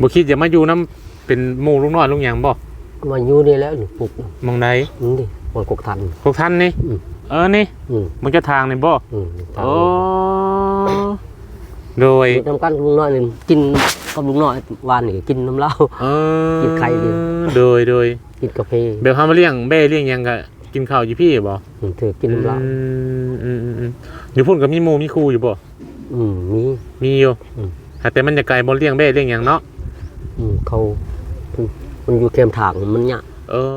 บ่คิดจะมาอยู่น้ำเป็นหมู่ลูกน้อยลูกหยังบ่มาอยู่นี่แล้วนี่ปลูกมองใดนี่ดิมันกกทัน พวกท่านนี่ อืม เออนี่อืมมันจะทางนี่บ่อืมทางโอ้โดยอยู่ทำกันลุงน้อยนี่กินกับลุงน้อยวานนี่กินน้ำเหล้า เออกินไข่ดิ โดยโดยกินกาแฟเบลเฮามาเลี้ยงแบ่เลี้ยงหยังก็กินข้าวอยู่พี่บ่อืมเธอกินน้ำเหล้าอืมอืมอืมอืมอยู่พุ่นก็มีหมู่มีครูอยู่บ่อืมมี มีอยู่อืม แต่มันจะไกลบ่เลี้ยงแบ่เลี้ยงหยังเนาะอืม เขามันอยู่เคมถางมันเนี่ยเออ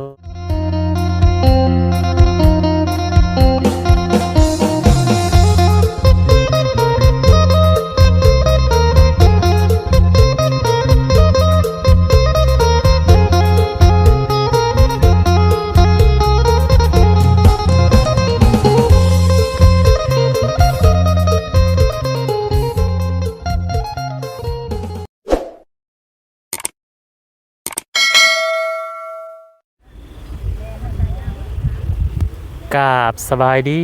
กราบสบายดี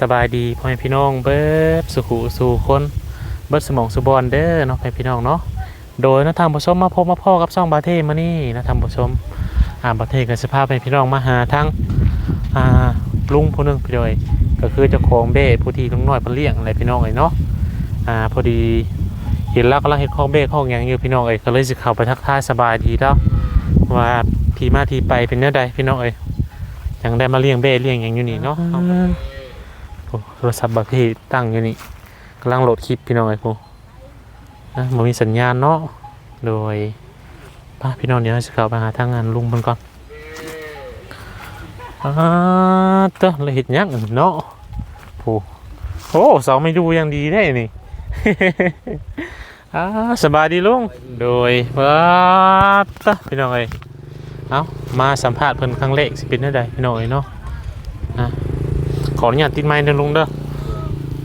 สบายดีพ่อแม่พี่น้องเบิดสุขุสู่คนเบิดสมองสุบอนเด้อเนาะพ่อแม่พี่น้องเนาะโดยนะทางผู้ชมมาพบมาพ่อกับช่องบาเทมานี่นะทางผู้ชมอ่าบาเทกับสภาพให้พี่น้องมาหาทั้งอ่าลุงผู้นึงพี่ดอยก็คือเจ้าของเบ้ผู้ที่ลุงน้อยเพิ่นเลี้ยงอะไรพี่น้องเอ้ยเนาะอ่าพอดีเห็นแล้วกำลังเฮ็ดของเบ้ของหยังอยู่พี่น้องเอ้ยก็เลยสิเข้าไปทักทายสบายดีแล้วว่าที่มาที่ไปเป็นแนวใดพี่น้องเอ้ย ยังได้มาเลี้ยงเบ้เลี้ยงอย่างอยู่นี่เนาะเอาโอ้โทรศัพท์บักพี่ตั้งอยู่นี่กำลังโหลดคลิปพี่น้องไอ้กูนะมันมีสัญญาณเนาะโดยป้าพี่น้องเดี๋ยวเราจะเข้าไปหาทางงานลุงมันก่อนอ่าเต้อเราเห็นยังเนาะโอ้โหเสาไม่ดูยังดีได้นี่อ่าสบายดีลุงโดยว้าเต้อพี่น้องเอ้ย เอามาสัมภาษณ์เพิ่นครั้งแรกสิเป็นได้ใดพี่น้อยเนาะนะขออนุญาตติดไม้เด้อลุงเด้อ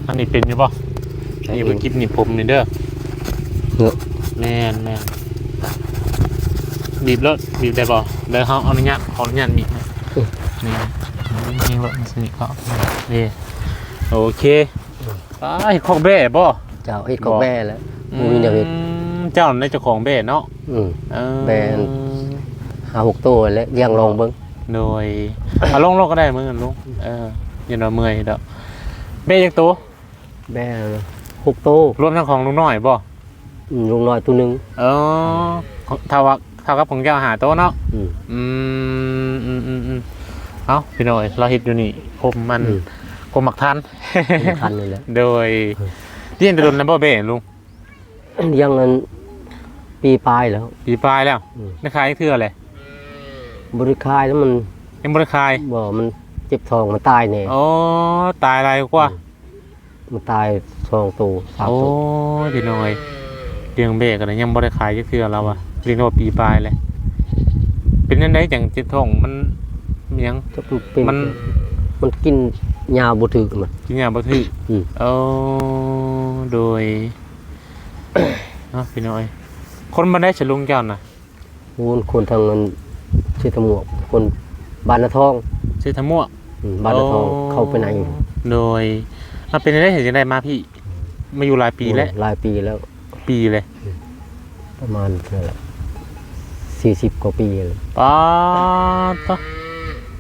อันนี้เป็นอยู่ป่ะนี่เป็นคลิปนี่ผมนี่เด้อเนอะแม่นแม่นบีบรถบีบได้ป่ะเดี๋ยวเขาเอาอนุญาตขออนุญาตบีบนะนี่นี่รถมันสนิทเขานี่โอเคไปของแบ่บ่เจ้าเฮ็ดของแม่แล้วบ่มีแนวเฮ็ดอืมเจ้าในเจ้าของแบ่เนาะอืมเออแบ่ หาหกตัวแล้วเลี้ยงลองเบิ่งโดยเอาลงลงก็ได้มือกันลุงเอออย่าหน่อยเมื่อยเด้อเบ้ยักตัวแม่หกตัวรวมทั้งของลุงน้อยบ่อืมลุงน้อยตัวหนึง เออของเท่ากับเท่ากับของเจ้าหาโตะเนาะอืม อืมอืมอืมอืมเอาพี่น้อยเราเฮ็ดอยู่นี่ผมมันอืม ผมหมักทัน สำคัญนี่แหละ โดยเรียนแตะดนนะบ่เบ้ลุงเลี้ยงนั้นปีปลายแล้ว ปีปลายแล้วอืม ได้ขายเทื่อเลย บริคายแล้วมันยังบ่ได้ขาย บ่มันเจ็บท้องมันตายแน่โอ้ตายอะไรกว่ามันตายสองตัวสามโอ้ตัวยพี่น้อยเลี้ยงเบ้กันยังบ่ได้ขายจักเทื่อแล้วอะเรียกว่าปีปลายเลย เป็นจังไดจังเจ็บท้องมันมีหยัง จะเป็นมัน มันกินยาบ่ถึกมัน กินยาบ่ถืออืม เอาโดย เนาะพี่น้อย คนบ่ได้ฉลุงเจ้าน่ะโอ้นคนทางนั้น ชื่อตะหมวกคนบ้านนาทองชื่อทะมั่วอืมบ้านนาทองเข้าไปไหนโดยมาเป็นได้เห็นจังไดมาพี่ มาอยู่หลายปีแล้วหลายปีแล้วปีเลยประมาณเท่าไหร่สี่สิบกว่าปีเลยป๊าดตะ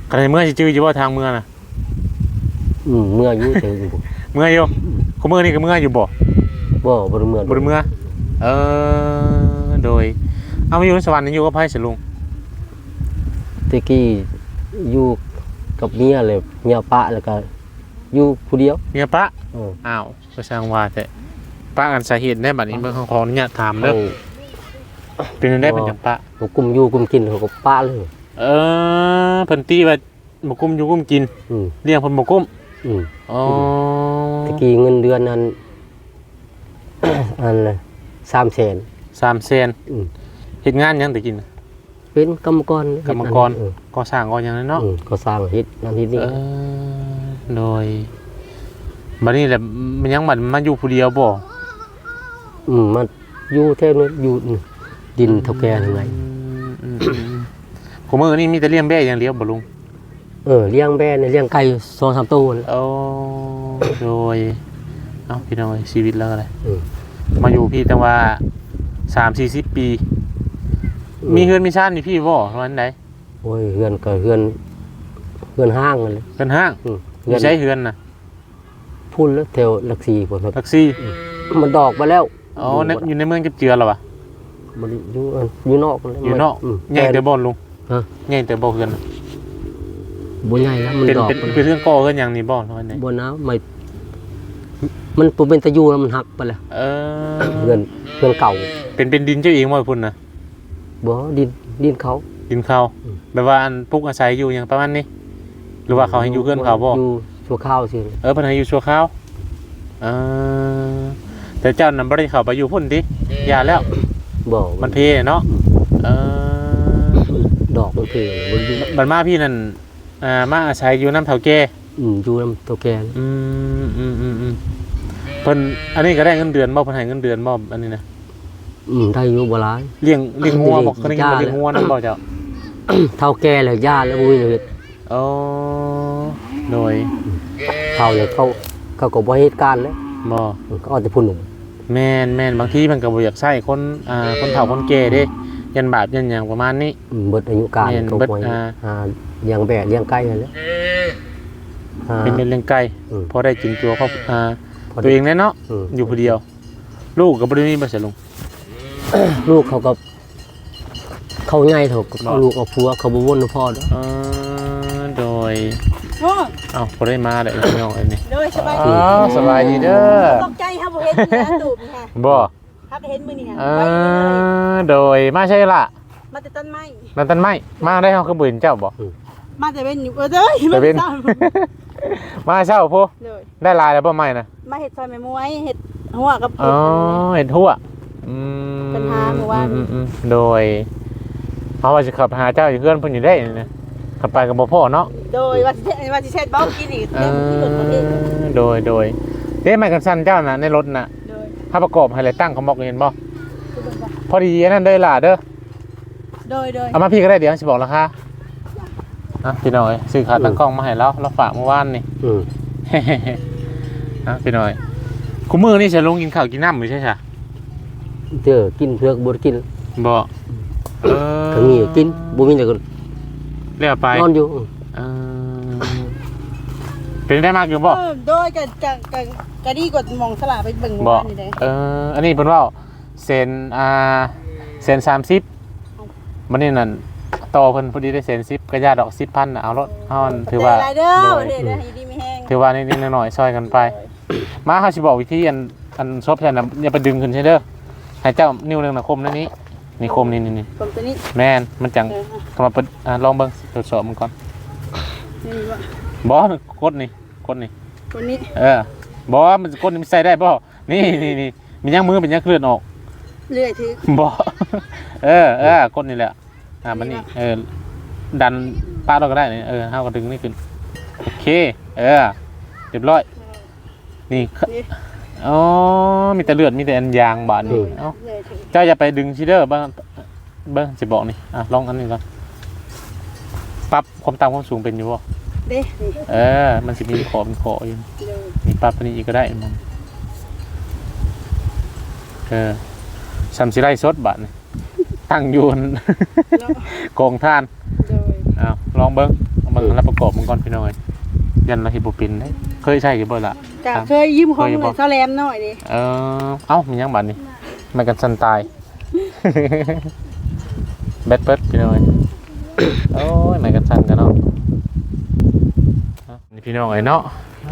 กันเมื่อสิจื้ออยู่ว่าทางเมืองน่ะอืมเมื่ออายุถึงเมื่ออยู่คุมื้อนี้ก็เมื่ออยู่บ่บ่บ่ได้เมื่อบ่ได้เมื่อ เออโดย เอามาอยู่ในสวรรค์นี่อยู่กับไผฉลุง ตะกี้อยู่กับเมียเลยเมียปะแล้วก็อยู่ผู้เดียวเมียปะเอออ้าวก็ช่างว่าแต่ปะกันสาเหตุได้บัดนี้เบิ่งขออนุญาตถามเด้อเขาเป็นจังได้เป็นจังปะเขากุมอยู่กุมกินเขาก็ปะเลยเออเพิ่นตีว่าบ่กุ้มอยู่กุ้มกินอืมเลี้ยงเพิ่นบ่กุ้มอืมอ๋อตะกี้เงินเดือนนั้น อันละสามแสนสามแสนอืม เฮ็ดงานหยังแต่กินน่ะ เป็นกรรมกรกรรมกรเออก่อสร้างก่อหยังนั่นเนาะอืมก็สร้างเฮ็ดนั่นเฮ็ดนี่เออโดยบัดนี้แหละมันยังบัดมาอยู่ผู้เดียวบ่อืมมันอยู่แถวนั้นอยู่ดินเท่าแก่ทางไหนอืมอืมอืมผมมื้อนี้มีแต่เลี้ยงแบ่อย่างเดียวบ่ลุงเออเลี้ยงแบะเนี่ยเลี้ยงไก่สองสามตัวนั่นแหละ โอ้โดยเอ้าพี่น้องเอ้ยชีวิตแล้วอะไรอืม มาอยู่พี่แต่ว่าสามสี่สิบปี มีเฮือนมีชาตินี่พี่บ่วันไหนโอ้ยเฮือนก็เฮือนเฮือนห้างนั่นเลยเฮือนห้างอืมไม่ใช่เฮือนนะพุ่นแล้วแถวหลักสี่คนครับแท็กซี่มันดอกมาแล้วอ๋อในอยู่ในเมืองเก็บเจือเหรอวะมันอยู่อันอยู่นอกเลอยู่นอกม ใหญ่แต่บ่ลุงฮะ ใหญ่แต่บ่เฮือนน่ะบ่ใหญ่แล้วมันเป็นดอกเป็นมันเป็นเรื่องก่อเฮือนอย่างนี้บ่วันไหนบ่น้ำไม่มันบ่เป็นตะยูแล้วมันหักไปแล้วเออเฮือนเฮือนเก่าเป็นเป็นดินเจ้าเองบ่พุ่นนะ บ่ดินดินเขาดินเขาอืม แบบว่าอันปลูกอาศัยอยู่อย่างประมาณนี้ หรือว่าเขาให้อยู่เฮือนเขาบ่อยู่ชั่วข้าวสิเออเพิ่นให้อยู่ชั่วคราวเออแต่เจ้านั้นบ่ได้เข้าไปอยู่พุ่นติอย่าแล้วบ่มันเพเนาะเออดอกมันเพลมันอยู่บัดมาพี่นั่นอ่ามาอาศัยอยู่น้ำเฒ่าแก่ อืมอยู่น้ำตัวแกนอืมอืมอืมอืมเพิ่นอันนี้ก็ได้เงินเดือนบ่เพิ่นให้เงินเดือนบ่อันนี้นะ อืมได้อยู่บ่หลาย เลี้ยงเลี้ยงงัวบ่เลี้ยงเขาได้ยินว่าจ้าเลี้ยงงัวนํบ่เจ้าเท่าแก่แล้วย่าแล้วบ่มีเฮ็ดอ๋อโดยเท่าแล้วเขาเขาก็บ่เฮ็ดการแล้วบ่ก็เอาแต่ผู้หนุ่มแม่นแม่นบางทีมันก็บ่อยากใช้คนอ่าคนเฒ่าคนแก่เด้ ยันบาปยันหยังประมาณนี้อืมเบิดอายุการแม่นก็เบิดบ่ให้อ่าอ่าเลี้ยงแบะเลี้ยงไก่นั่นแหละอ่าเป็นเรื่องไกลอืมพอได้กินตัวครอบอ่าพอได้ตัวเองแน่เนาะอืมอยู่ผู้เดียว ลูกก็บ่ได้มีบ่ใช่ลุง ลูกเขาก็ เขาง่ายเถอะบ่เอาลูกเอาผัวเขาบ่วนพ่อเด้อเออโดย โอ้เอ้าบ่ได้มาได้พี่น้องอันนี้โดยสบายอ๋ดีอสบายดีเด้อตกใจครับผมเห็นนี่นะตูบนี่ค่ะบ่ครับเห็นมือนี่ค่ะเอไว้นี่เลยอโดยมาใช่ละมาแต่ต้นไม้นันตันไม้มาได้เฮาคือบืนเจ้าบ่มาแต่เป็นอยู่เออเด้ยแต่มาเป็นเศร้ามาเช้าพูเลยได้ลายแล้วบ่ไม้นะมาเห็ดซอยแม่มวยเห็ดหัวกับอ๋อเห็นทั่ว อืมปัญหาเมื่อวานอืมอืมโดยเพราะว่าจะขับหาเจ้าอยู่เพื่อนเพิ่นอยู่ได้นี่นะขับไปกับบ่พ่อเนาะโดยว่าสิเฮ็ดว่าสิเช็ดบ้องกินอีกเอเรื่องที่เกิดประเทศอโดยโดยเด้ไม้กันสั้นเจ้าน่ะในรถน่ะโดยถ้าประกอบให้เลยตั้งเขาบอกเห็นบ่คือเบิ่งว่าพอดีอันนั้นเด้อล่ะเด้อ โดยโดยเอามาพี่ก็ได้เดี๋ยวสิบอกราคาอะพี่น้อยซื้อขาตั้งกล้องมาให้เราเราฝากเมื่อวานนี่ อืม อะพี่น้อยคุณมือนี่จะลงกินข้าวกินน้ำไม่ใช่ใช่ เจอกินเพือกบ่ได้กินบ่เออก็มีกินบ่มีแต่ก็เรียกไปนอนอยู่เออเป็นได้มากอยู่บ่เออโดยกับกับกับกะดีกว่ามองสลากไปเบิ่งเมื่อบ่วานนี่เด้เอออันนี้เป็นว่าเซนอ่าเซนสามสิบมันนี่นั่นต่อเพิ่นพอดีได้เซนสิบกระยาดอกสิบพันน่ะเอารถเอาอันถือว่าแต่รายเด้อโดปยระเทศเด้อให้ดีไม่แห้งถือว่านิดๆหน่อยๆซอยกันไป มาเขาสิบอกวิธีอันอันซบแทนน่ะอย่าไปดึงขึ้นใช่เด้อ ให้เจ้านิ้วหนึงน่ะคมในนี้นี่คมนี่นี่นี่ผมตัวนี้แม่นมันจังเออเข้ามาเปิดอ่าลองเบิ่งตรวจสอบมันก่อนนี่ว่าบ่กดนี่กดนี่คนนี้เออบ่มันกดนี่มันใส่ได้บ่นี่นี่นี่มียังมือเป็นยังเคลื่อนออก เลื่อยถือบ่เออเออกดนี่แหละอ่ามันนี่เออ ดันป้าเราก็ได้นี่เออเฮาก็ดึงนี่ขึ้น โอเค เออ เรียบร้อย นี่ นี่ อ๋อ มีแต่เลือด มีแต่อันยางบาดนี่เอ้าเลื่อยถือเจ้าอย่าไปดึงชิเดอร์บ้างเบิ้งสิบอกนี่ อะ ลองอันนี้ก่อนปรับความต่ำความสูงเป็นอยู่บ่เด้นี่เออ มันสิมีขอเป็นขออยู่เดี๋ยวนี่ปรับตัวนี้อีกก็ได้มันเออซัมซิไลซดบาทนี่ตั้งอยู่เนาะกองท่านโดยอ้าวลองเบิ้งเอาเบิ้งแล้วประกอบมันก่อนพี่น้อย ยันเราฮิบปินได้เคยใช่กี่บ่ล่ะ กะครับเคยยืมของเคยอยู่เหบ่มือนซาแลมหน่อยดิเออเอ้ามียังบาทนี่ไม่กันสันตายแบตเปิดพี่น้อยโอ้ยไม่กันสันกันเนาะอะนี่พี่น้องไอ้เนาะ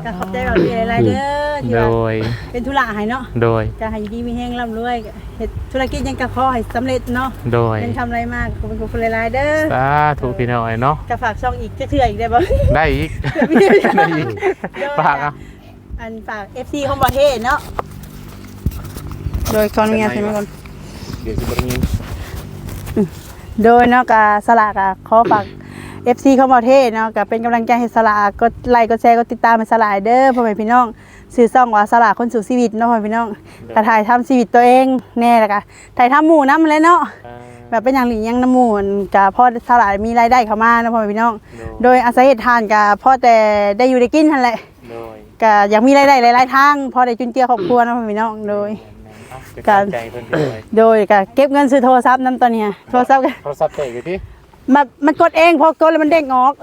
กะขอบใจแบบนี้หลายๆเด้อที่โดว่ายเป็นธุระให้เนาะโดยกะให้อยู่ดีมีแห้งร่ำรวยก็เฮ็ดธุรกิจหยังกะขอให้สำเร็จเนาะโดยเป็นทำอะไรมากขอบคุณขอบคุณหลายๆเด้อสาธุพี่น้องไอ้เนาะกะฝากช่องอีกจะเถื่ออีกได้บ่ได้อีกได้อีกฝากอะ อันฝาก FC ของประเทศเนาะโดยขออนุญาตใช่ไหมก่อนเดี๋ยวจะบริงินโดยเนาะกะสลากะขอฝาก FC เข้ามาเทศเนาะกะเป็นกำลังใจให้สลากกดไลค์กดแชร์กดติดตามให้สลากเด้อพ่อแม่พี่น้องสื่อซ่องว่าสลากคนสู่ชีวิตเนาะพ่อแม่พี่น้องกะถ่ายทำชีวิตตัวเองแน่ละกะถ่ายทำหมู่นำเลยเนาะแบบเป็นอย่างหลีอย่างน้ำหมู่กะพ่อสลากมีรายได้เข้ามาเนาะพ่อแม่พี่น้อง โดยอาศัยเหตุทานกะพ่อแต่ได้อยู่ได้กินนั่นแหละ โดย กะอยากมีรายได้หลายๆทางพ่อได้จุนเจือครอบครัวเนาะพ่อแม่พี่น้องโดยเอาเป็นการกำลังใจเพิ่นพี่น้องเอ้ยโดยก็เก็บเงินซื้อโทรศัพท์นํตอนเนี้ยโทรศัพท์ก็โทรศัพท์เตะอยู่ที่มันมันกดเองพอกดแล้วมันเด้งออก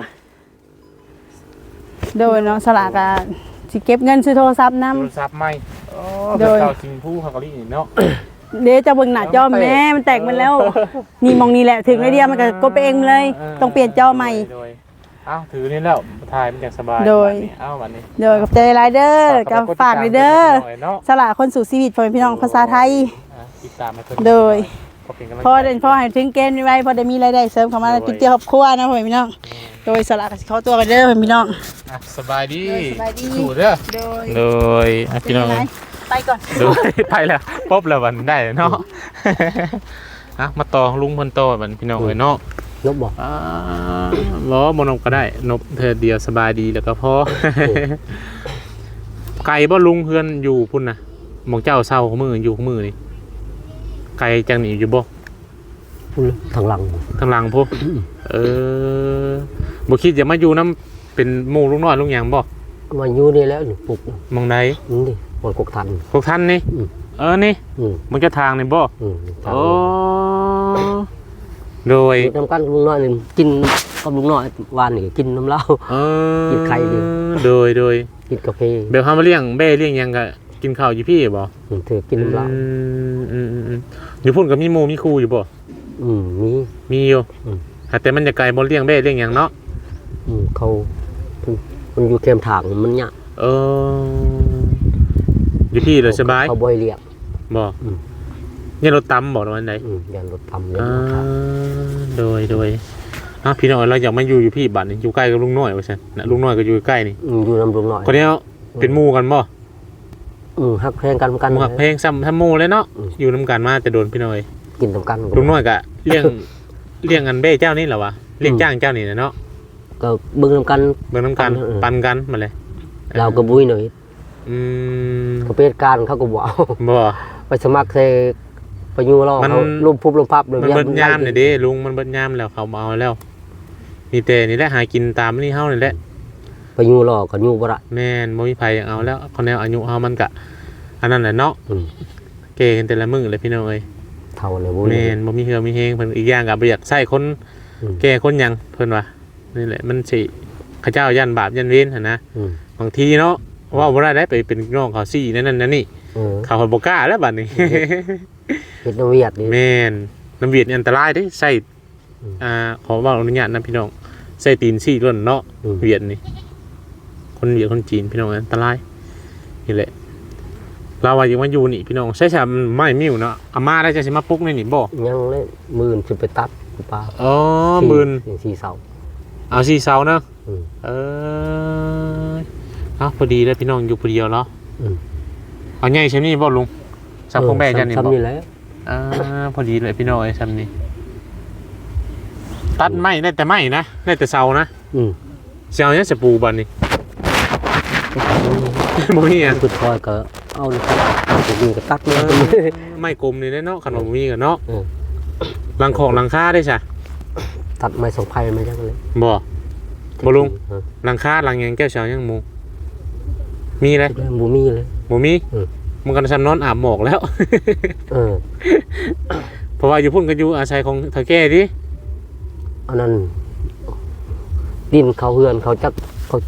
โดยน้องสลากอะสิเก็บเงินซื้อโทรศัพท์นํโทรศัพท์ใหม่โอ้โดยเก่าจริงผู้เขาก็รีนี่เนาะ เดี๋ยวจะเบิ่งหน้าจอแม่มันแตกมันแล้ว นี่มองนี่แหละถึงไอเดียมันก็กดไปเองเลย ต้องเปลี่ยนจอใหม่ โดยเอ้าถือนี่แล้วถ่ายมันอย่างสบายโดย บันี้เอ้าวันนี้โดยกับใจไรเดอร์กับฝากเลยเด้อเนาะสลากคนสู่ชีวิตพ่อแม่พี่น้องภาษาไทย อะติดตามมาเพิ่นโดย ขอเป็นกำลังใจพอเด่นพอให้ถึงเกณฑ์ไว้พอได้มีรายได้เสริมเข้ามาติดเตียวครอบครัวนะพ่อแม่พี่น้องโดยสลากก็สิเข้าตัวกันเด้อพ่อแม่พี่น้อง อะสบายดีโดยสบายดีสู้เด้อโดยโดยอะพี่น้องเป็ไไปก่อน โดย ไปแล้วปบแล้ววันได้แล้วเนาะ อะมาต่อลุงเพิ่นโตบันพี่น้องเอ้ยเนาะ นบบอกอ่าล้อบนบก็ได้ นบเธอเดียวสบายดีแล้วก็พอ ไก่บ่ลุงเพื่อนอยู่พุ่นนะหมองเจ้าเศร้าของมืออยู่ของมือนี่ ไก่จังหนีอยู่บ่พูดเลยทางหลังทางหลังพวกเออบ่คิดจะมาอยู่น้ำเป็นหมู่ลุงน้อยลุงหยังบ่มาอยู่นี่แล้วนี่ปลุกหมองใดนี่ดิปวดกกทัน พวกท่านนี่ อืม เออนี่อืมมันจะทางนี่บ่อืมทางโอ้ โดยอยู่น้ำกันลุงน้อยนี่กินกับลุงน้อยวานนี่กินน้ำเหล้า เออกินไข่ดิ โดยโดยกินกาแฟเบลเฮามาเลี้ยงเบ้เลี้ยงหยังก็กินข้าวอยู่พี่บ่อืมเธอกินน้ำเหล้าอืมอืมอืมอืมอยู่พุ่นก็มีหมู่มีครูอยู่บ่อืมมี มีอยู่อืมแต่มันจะไกลบ่เลี้ยงเบ้เลี้ยงหยังเนาะอืมเขาเพิ่นมันอยู่เข้มถางมันเนี่ยเอออยู่พี่เลยสบายเขาบ่อยเรียก บ่อืม เนี่ยรถตำบ่ตอนใดอืมยันรถทำยันอ่ารถทโดยโดยอะพี่น้อยเราอยากมาอยู่อยู่พี่บัดนี่อยู่ใกล้กับลุงน้อยว่าซั่นน่ะลุงน้อยก็อยู่ใกล้นี่ำอืมอยู่น้ำลุงน้อยคนนี้เป็นหมู่กันบ่อืมฮักแพงกันเหมือนกัน หมู่ฮักเพลงซ้ำซ้ำหมู่เลยเนาะอืม อยู่นํกันมาแต่โดนพี่น้อยกินน้ำกันลุงน้อยก็เลี้ยงเลี้ยงอันเบ้เจ้านี่เหรอวะเลี้ยงจ้างเจ้านี่นะเนาะก็เบิ่งน้ำกัน เบิ่งน้ำกันเออ ปันกันมาเลยเราก็บุ้ยหน่อยอืม ก็เป็นการเขาก็บอกเอา บ่ไปสมัครใส่ ไปอยูเรามันเขาลุมพุบลุมพับเลยมันเบิดยามเนี่ยเด้ลุงมันเบิดยามแล้วเขามาเอาแล้ว มีแต่นี่แหละหากินตามนี่เฮานี่แหละ ไปอยูเราก็อยูบ่ละแม่นบ่มีไผอยากเอาแล้วคนแนวอายุเฮามันก็อันนั้นแหละเนาะอืม เก่กันแต่ละมื้อเลยพี่น้องเอ้ยเท่าเลยบุ้ยแม่นบ่มีเหือมีแฮงเพิ่นอีกอย่างก็บ่อยากใช้คนอืม แก่คนหยังเพิ่นว่านี่แหละมันสิเขาเจ้ายันบาปยันเวรหั่นนะอืมบางทีเนาะว่าบ่ได้ได้ไปเป็นน้องเขาซี่นั่นนั่นนั่นนี่ เออ เขาคนบ่กล้าแล้วบัดนี้ เฮ็ดน้ำเวียดนี่แม่นน้ำเวียดนี่อันตรายเด้ใส่อืมอ่าขอบอกอนุญาตนะพี่น้องใส่ตีนซี่ล้วนเนาะอืมเวียดนี่คนเวียดคนจีนพี่น้องอันตรายนี่แหละเราว่ายังมาอยู่นี่พี่น้องใช่ใช่ไม่มิวเนาะอาม่าได้จะสิมาปลุ๊กในนี่บ่ยังเล่นมือสิไปตัดกูปลาอ๋อหมื่นสี่สี่เสาเอาสี่เสาเนาะอืมเออเอาพอดีแล้วพี่น้องอยู่พอดียวเนาะอืมเอาใหญ่ใช่นี่บ่ลุงสับพงแม่จันนี่ซ้ำบ่นี่แหละ อ่าพอดีเลยพี่น้อยซ้ำนี่ตัดไม้ได้แต่ไม้นะได้แต่เสานะอืมเสาเนี่ยจะปูบันนี่ บ่มีอะสุดคอยก็เอาเลยครับจะมีก็ตัดเลย ไม้กลมนี่แหละเนาะขนมมีกันเนาะเออหลังของหลังคาได้ใช่ตัดไม้สองไผ่มาจังเลยบ่บ่ลุงเออหลังคาหลังหยังแก้วเสายังหมูมีเลยบูมีเลย บ่มีเออ มันกันซ้ำนอนอาบหมอกแล้ว เออ เพราะว่าอยู่พุ่นกันอยู่อาศัยของเฒ่าแก่ดิอันนั้น ดินเขาเฮือนเขาจักเขา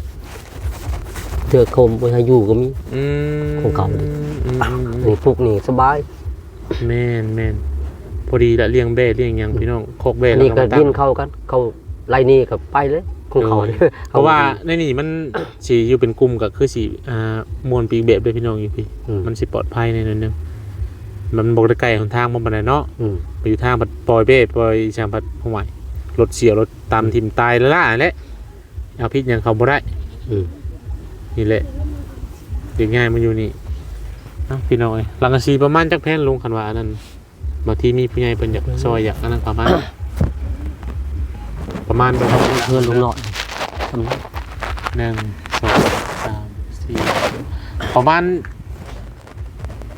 เถือกโคมไปให้อยู่ก็มี อืมของเก่าดิ อืมอืมอืมนี่พวกนี้สบายแม่นแม่นพอดีละเลี้ยงแบ่เลี้ยงหยังพี่น้องโคกแบ่แล้วนี่ก็มาตั้งดินเข้ากัน เขาไล่นี่กับไปเลย ของเขาโอ้ยเพราะว่าในนี่มันสีอยู่เป็นกลุ่มก็คือสีอ่ามวนปีกเบบด้วยพี่น้องอยู่พี่อืมมันสิปลอดภัยในนั้นนึงมันบอกได้ไกลของทางมันบันไดเนาะอืมไปอยู่ทางพัดปล่อยเบ้ปล่อยชางพัดห่วยรถเสียรถตามทิมตายแล้วล่ะแหละเอาพิษยังเขาบ่ได้อืมนี่แหละเด็กง่ายมันอยู่นี่เอ้าพี่น้องเอ้ยหลังกะซีประมาณจักแพนลงคันว่าอันนั้นบางทีมีผู้ใหญ่เพิ่นอยากซอยอยากอันนั้นประมาณ ประมาณแบบเพื่อนลุงหน่อยทำไมหนึ่งสองสามสี่ประมาณ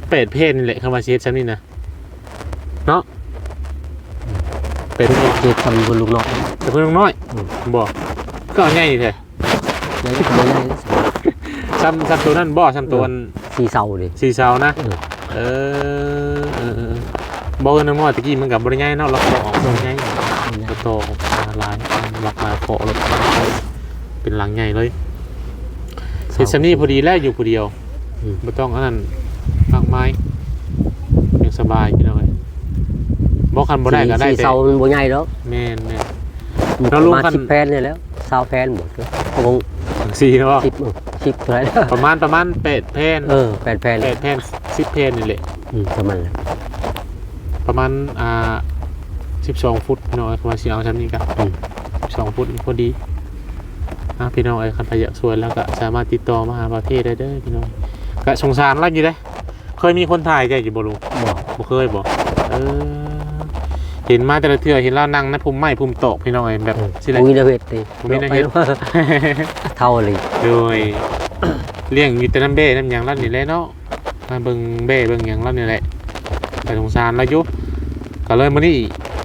เป็ดเพศนี่แหละคำว่าเชฟชั้นนี่นะเนาะเป็ดเพศเจ็ดทำบนลุงหน่อยแต่เพื่อนน้อยอืมบอกก็เอาง่ายนี่แท้แล้วก็ไม่ได้ซ้ำซ้ำตัวนั้นบ่ซ้ำตัวอันสี่เสาดิสี่เสานะเออเออเออเออบ่เอิ้นน้ำน้อยตะกี้มันก็บ่ได้ใหญ่เนาะล็อกคอออกบ่ได้ใหญ่ก็โตออก เคาะแล้วเป็นหลังใหญ่เลยเฮ็ดซำนี้พอดีแล้วอยู่ผู้เดียวอืมบ่ต้องอันนั้นมากมายยังสบายพี่น้องเอ้ยบ่คันบ่ได้ก็ได้สี่แต่เสามันบ่ใหญ่ดอกแม่นแม่นมันเราปลระงมาณกัน10แผ่นนี่แหล้ว20แผ่นหมดเลยคงจังซี่เนาะ10เออ10เท่าไหร่ประมาณประมาณ8แผ่นเออ8แผ่น8แผ่น10แผ่นนี่แหละอืมประมาณนั้นประมาณอ่า12ฟุตพี่น้องเอ้ยประมาณสิเอาชั้นนี้กัน อืม12ฟุตพอดีอะพี่น้องเอ้ยคันพยากสวยแล้วก็สามารถติดต่อมาหาประเทศได้เด้อพี่น้องก็สงสารเราอยู่เด้เคยมีคนถ่ายแกอยู่บ่ลุงบ่บ่เคยบ่เออเห็นมาแต่ละเทื่อเห็นเรานั่งในพุ่มไม้พุ่มโตกพี่น้องเอ้ยแบบสิแหละมุ้ยนะเฮ็ดดิมุ้ยนะเฮ็ดเท่าเลยโดย เลี้ยงอยู่แต่น้ำเบ้น้ำหยังแล้วนี่แหละเนาะมาเบิ่งเบ้เบิ่งหยังแล้วนี่แหละแต่สงสารเราอยู่ก็เลยมื้อนี้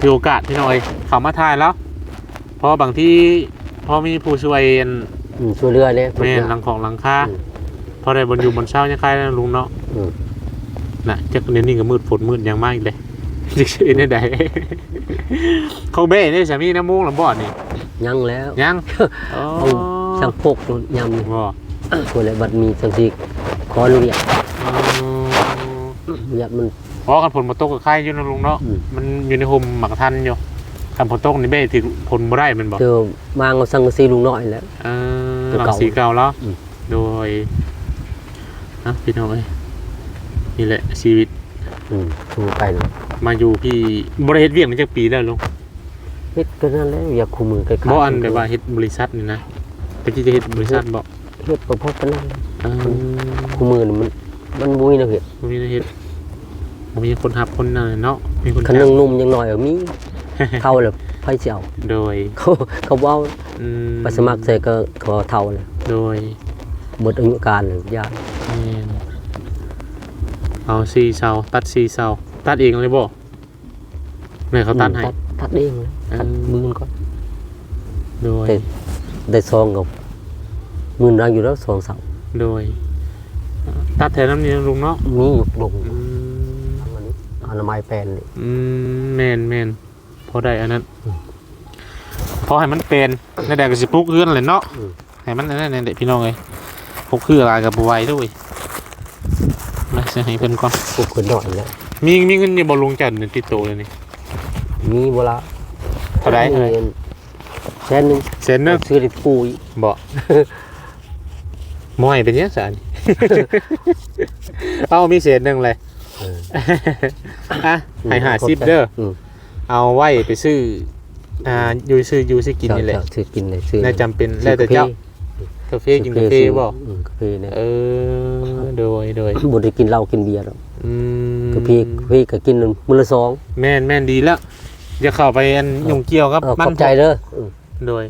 มีโอกาสพี่น้อยเข้ามาถ่ายแล้ว เพราะบางที่พอมีผู้ช่วยอันอืมช่วยเรือเนี่ยแม่นหลังของหลังคาอืมพอได้บนอยู่บนเช้ายังใครนะลุงเนาะอืมน่ะจักเดี๋ยวนี้ก็มืดฝนมืดอยังมากอีกเลยจิกสิได้ใดเขาเบ้นี่สามีน้ำมูกลำบอดนี่ยังแล้วยังอ๋อเอาช่างพกยำบ่คนละบัดมีจังซี่ขออนุญาตอ๋ออนุญาตมันเพราะกันผลมาตกกับใครอยู่นะลุงเนาะอืมมันอยู่ในห่มหมักทันอยู่ คันผลตกนี่เบ้ถึงผลบ่ได้แมันบอกเจอมางเอาสังกะสีลุงน้อยแล้ว เออตัวหลังเก่าสีเก่าแล้วอืม โดยนะพี่น้องเอ้ยนี่แหละชีวิตอืมชูไปเลยมาอยู่พี่บริเฮ็ดเวียงมาจากปีแล้วลุงเฮ็ดก็นั่นแหละอย่าคู่มือใกล้ๆบ่อันแบบว่าเฮ็ดบริษัทนี่นะตะกี้จะเฮ็ดบริษัทบ่เฮ็ดบ่พอปานนั้นเออคู่มือนี่มันมันบ่มีแนวเฮ็ดบ่มีนะเฮ็ดบ่มีคนหับคนนั่นเนาะมีคนคันจ้านึงงนุ่มยังน้อยเอามี เท่าแล้วไผสิเอาโดย เขาเขาเว้าอืมไปสมัครใส่ก็เขาเท่าแล้วโดยหมดอายุการเลยยากแม่นเอาสี่เสาตัดสี่เสาตัดเองเลยบ่แม่เขาตัดให้ ตัดตัดเองเลยตัดเออมือก่อนโดยแต่ได้ซองกับมือรังอยู่แล้วสองเสาโดย ตัดแถวน้ำนี้นะลุงเนาะมีอยู่ลงอืมอันนี้อนามัยแปลนนี่อืมแมนแมน พอได้อันนั้นอืมพอให้มันเป็นในแดกก็สิปลุกเอื้อนเลยเนาะอืมให้มันนั่นๆเด็กพี่น้องเลยพกคืออะไรกับบัวไหวด้วยมาเสียให้เพิ่นก่อนพวกคนหน่อยแล้วมีมีเงินอยู่บ่ลุงจันเงินติดตัวเลยนี่มีเวลาเท่าไหร่เท่าไหร่แสนหนึงเซนเนอร์ซื้อได้ปุยบ่มอยเป็นยังสารเอามีเศษหนึ่งเลยเอออะให้หาซิปเด้ออืม เอาไว้ไปซื้ออ่าอยู่ซื้ออยู่ซื้อกินนี่แหละเจ้าซื้อกินเลยซื้อน่าจำเป็นซื้แล้อวแต่เจ้า กาแฟกินกาแฟซื้อบ่อืมกาแฟเนี่ยเออโดยโดยบ่ได้กินเหล้ากินเบียร์หรอกอืมกาแฟกาแฟก็กินมื้อละสองแม่นแม่นดีแล้วอย่าเข้าไปอันยุ่งเกี่ยวกับเออขมัอบใจเด้ออืมโดย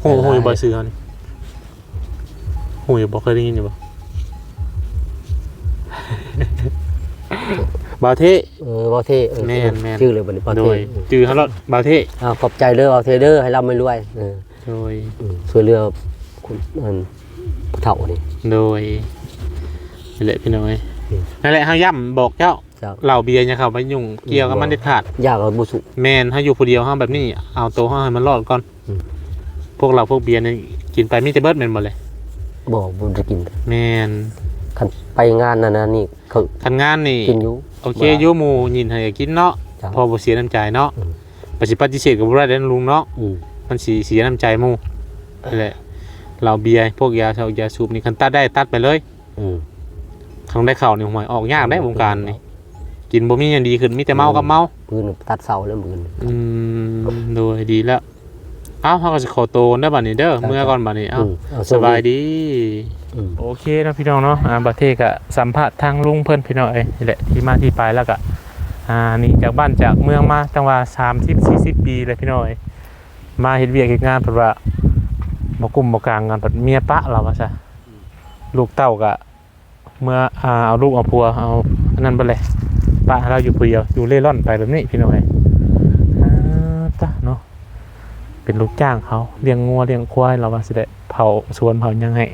โหโหยบ่ซื้อเขานี่โหยบ่เคยได้ยินอยู่บ่ บ่าวเทเออบ่เท่เออแม่นแม่นชื่อเลยบัดนี้บ่โดเท่ยจือเขารถบ่าวเทอ่าขอบใจเด้อบ่เท่เด้อให้ร่ำให้รวยเออโดย อืมช่วยเหลือคุณอันผู้เฒ่านี่ โดยนี่แหละพี่น้อยอืม นั่นแหละเฮาย้ำบอกเจ้าเจ้าเหล่าเบียร์อย่าเข้าไปยุ่งเกี่ยวกับมันเด็ดขาดอยากเอาบ่สุแม่นเฮาอยู่ผู้เดียวเฮาแบบนี้ เอาตัวเฮาให้มันรอดก่อนอืมพวกเราพวกเบียร์นี่กินไปมีแต่เบิดแม่นบ่เลย บ่บ่ได้กิน แม่น คันไปงานนั่นน่ะนี่เขาคันงานนี่กินอยู่ โอเคอยู่หมู่ยินให้กินเนาะจ้ะ พอบ่เสียน้ำใจเนาะอืม ปฏิปฏิเสธก็บ่ได้เด้อลุงเนาะอืมมันสิเสียน้ำใจหมู่นั่นแหละเราเบียร์พวกยาเชายาสูบนี่คันตัดได้ตัดไปเลยอืมคันได้เข้านี่หวยออกยากได้วงการนี่กินบ่มีหยังดีขึ้นมีแต่เมากับเมา ปืนตัดเสาแล้วปืน อืมโดยดีแล้วเอ้าเขาก็จะขอโตวได้อบัดนี้เด้อครับเมื่อก่อนบัดนี้เอ้าอืมเอสบายดีอืม โอเคนะพี่น้องเนาะอ่าบัดเทกะสัมภาษณ์ทางลุงเพิ่อนพี่น้องเอ้ยนี่แหละที่มาที่ไปแล้วก็อ่านี่จากบ้านจากเมืองมาตั้งว่า30 40ปีเลยพี่น้องเอ้ยมาเฮ็ดเวียกเฮ็ดงานเพิ่นว่าบกุ่มบกลางกันเพิ่นเมียปะเราว่าซะลูกเต้าก็เมื่ออ่าเอาลูกเอาผัวเอาอันนั้นไปเลยปะเราอยู่ผู้เดียวอยู่เล่ร่อนไปแบบนี้พี่น้องเอ้อ่าตะเนาะเป็นลูกจ้างเขาเลี้ยงงัวเลี้ยงควายเราว่าสิได้เผาสวนเผายังให้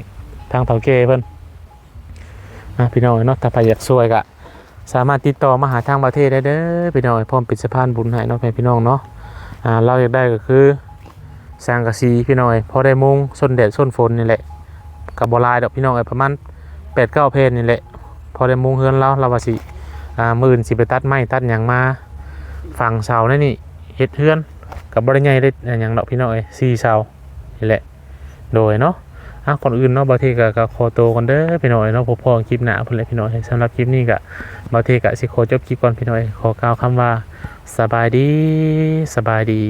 ทางเผาเกเพิ่นอะพี่น้องเนาะถ้าใครอยากช่วยก็สามารถติดต่อมาหาทางประเทศได้เด้อพี่น้องพร้อมป็นสะพานบุญให้เนาะพี่น้องเนาะอ่าเราอยากได้ก็คือสร้างกระสีพี่น้อยพอได้มุงส้นแดดส้นฝนนี่แหละกับบหลายดอกพี่น้องเอ้ประมาณแปดเก้าเพนนี่แหละพอได้มุงเฮือนเราเราว่าสิอ่ามื่นสิไปตัดไม้ตัดหยังมาฝั่งเสานั่นนี่เฮ็ดเฮือนกับบริใหญ่ได้หยังดอกพี่น้อยสี่เสานี่แหละโดยเนาะ อะก่อนอื่นเนาะบางทีก็ก็ขอโตกันเด้อพี่น้อยเนาะพบพอกันคลิปหน้าพุ่นแหละพี่น้อยสำหรับคลิปนี้ก็บางทีกะสิโคจบคลิปก่อนพี่น้อยขอกล่าวคำว่าสบายดีสบายดี